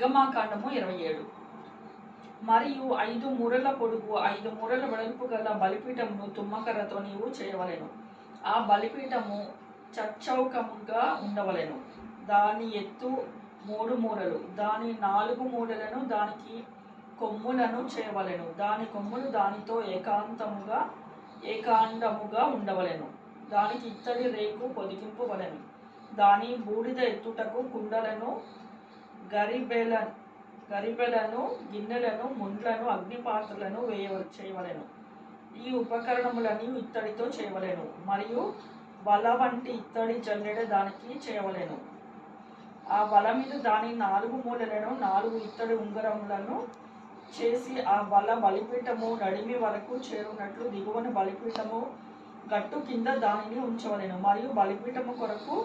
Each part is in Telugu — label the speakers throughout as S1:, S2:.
S1: నిర్గమాకాండము ఇరవై ఏడు. మరియు ఐదు మూరల పొడుగు ఐదు మూరల వెడల్పు గల బలిపీఠమును తుమ్మకర్రతో నీవు చేయవలెను. ఆ బలిపీఠము చచ్చౌకముగా ఉండవలెను. దాని ఎత్తు మూడు మూరలు దాని నాలుగు మూరలను దానికి కొమ్ములను చేయవలెను. దాని కొమ్ములు దానితో ఏకాంతముగా ఏకాండముగా ఉండవలెను. దానికి ఇత్తడి రేకు పొదిగింపవలెను దాని బూడిద ఎత్తుటకు కుండలను గరిబెల గరిబెలను గిన్నెలను ముండ్లను అగ్నిపాత్రలను వేయ చేయవలెను. ఈ ఉపకరణములని ఇత్తడితో చేయవలెను మరియు బల వంటి ఇత్తడి జల్లెడ దానికి చేయవలెను. ఆ బల మీద దాని నాలుగు మూలలను నాలుగు ఇత్తడి ఉంగరములను చేసి ఆ వల బలిపీఠము నడిమి వరకు చేరునట్లు దిగువన బలిపీఠము గట్టు కింద దానిని ఉంచవలెను మరియు బలిపీఠము కొరకు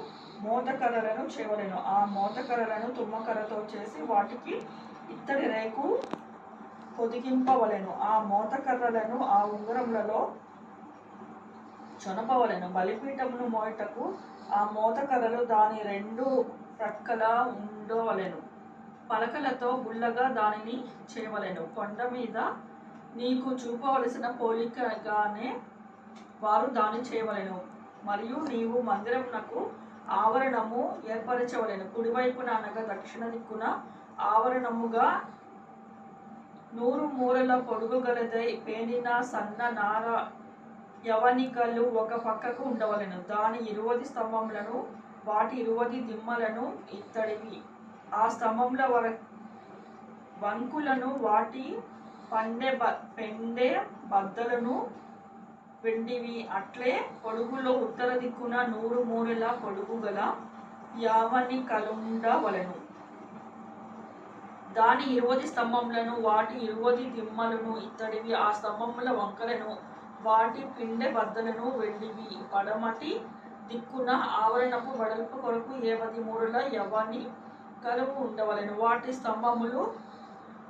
S1: మోతకర్రలను చేయవలెను ఆ మోతకర్రలను తుమ్మకర్రతో చేసి వాటికి ఇత్తడి రేకు పొదిగింపవలెను. ఆ మోతకర్రలను ఆ ఉంగరములలో చొనపవలెను. బలిపీఠమును మోయటకు ఆ మోతకర్రలు దాని రెండు ప్రక్కల ఉండవలెను. పలకలతో గుల్లగా దానిని చేయవలెను కొండ మీద నీకు చూపవలసిన పోలికగానే వారు దాని చేయవలెను మరియు నీవు మందిరమునకు ఆవరణము ఏర్పరచవలెను. కుడివైపున అనగా దక్షిణ దిక్కున ఆవరణముగా నూరు మూరల పొడుగు గలదై పేనిన సన్న నార యవనికలు ఒక పక్కకు ఉండవలెను. దాని ఇరువది స్తంభములను వాటి ఇరువది దిమ్మలను ఇత్తడివి. ఆ స్తంభముల వర వంకులను వాటి పండే బ పెండే బద్దలను వెండివి. అట్లే పొడుగులో ఉత్తర దిక్కున నూరు మూరెల పొడుగు గల యావని కలుండవలెను దాని ఇరువది స్తంభములను వాటి ఇరువది దిమ్మలను ఇత్తడివి ఆ స్తంభముల వంకలను వాటి పిండె బద్దలను వెండివి. పడమటి దిక్కున ఆవరణపు వెడల్పు కొరకు ఏవది మూడుల యవని కలుపు ఉండవలెను. వాటి స్తంభములు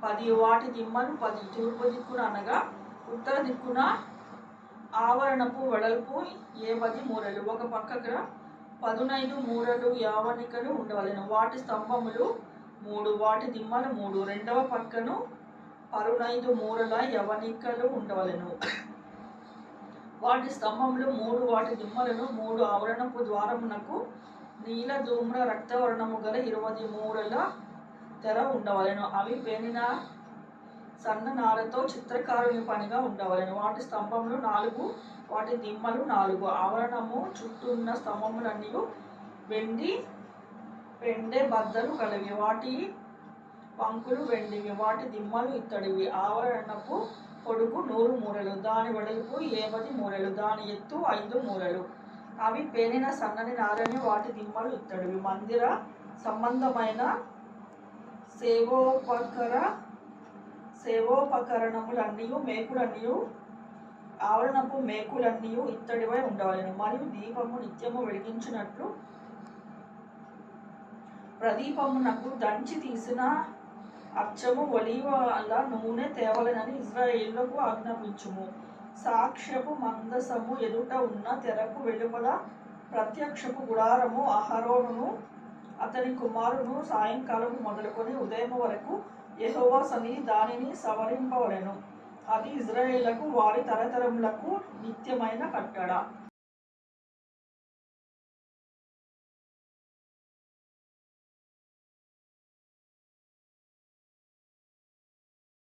S1: పది వాటి దిమ్మలు పది. తూర్పు దిక్కున అనగా ఉత్తర దిక్కున ఆవరణపు వెడల్పు ఏవది మూరలు? ఒక పక్కకు పదునైదు మూరలు యావనికలు ఉండవలెను. వాటి స్తంభములు మూడు వాటి దిమ్మలు మూడు. రెండవ పక్కను పరునైదు మూరల యవనికలు ఉండవలెను. వాటి స్తంభములు మూడు వాటి దిమ్మలను మూడు. ఆవరణపు ద్వారమునకు నీల ధూమ్ర రక్తవర్ణము గల ఇరవై మూరల తెర ఉండవలెను. అవి పేనిన సన్న నారతో చిత్రకారుని పనిగా ఉండవలెను. వాటి స్తంభములు నాలుగు వాటి దిమ్మలు నాలుగు. ఆవరణము చుట్టూ ఉన్న స్తంభములన్నీ వెండి పెండే బద్దలు కలవి వాటి పంకులు వెండివి వాటి దిమ్మలు ఇత్తడివి. ఆవరణపు పొడుగు నూరు మూరలు దాని వెడల్పు ఏవది మూరలు దాని ఎత్తు ఐదు మూరలు. అవి పేనిన సన్నని నారని వాటి దిమ్మలు ఇత్తడివి. మందిర సంబంధమైన సేవోపకర సేవోపకరణములన్నీ మేకులన్నీ ఆవరణపు మేకులన్నీ ఇత్తడివై ఉండవలెను. మరియు దీపము నిత్యము వెలిగించినట్లు ప్రదీపమునకు దంచి తీసిన అచ్చము ఒలివల నూనె తేవలనని ఇజ్రాయేళ్ళకు ఆజ్ఞాపించుము. సాక్ష్యపు మందసము ఎదుట ఉన్న తెరకు వెలుపల ప్రత్యక్షపు గుడారము అహరోను అతని కుమారును సాయంకాలము మొదలుకొని ఉదయం వరకు యహోవా సన్నిధి దానిని సవరింపవలెను. అది ఇజ్రాయేళ్ళకు వారి తరతరములకు నిత్యమైన కట్టడ.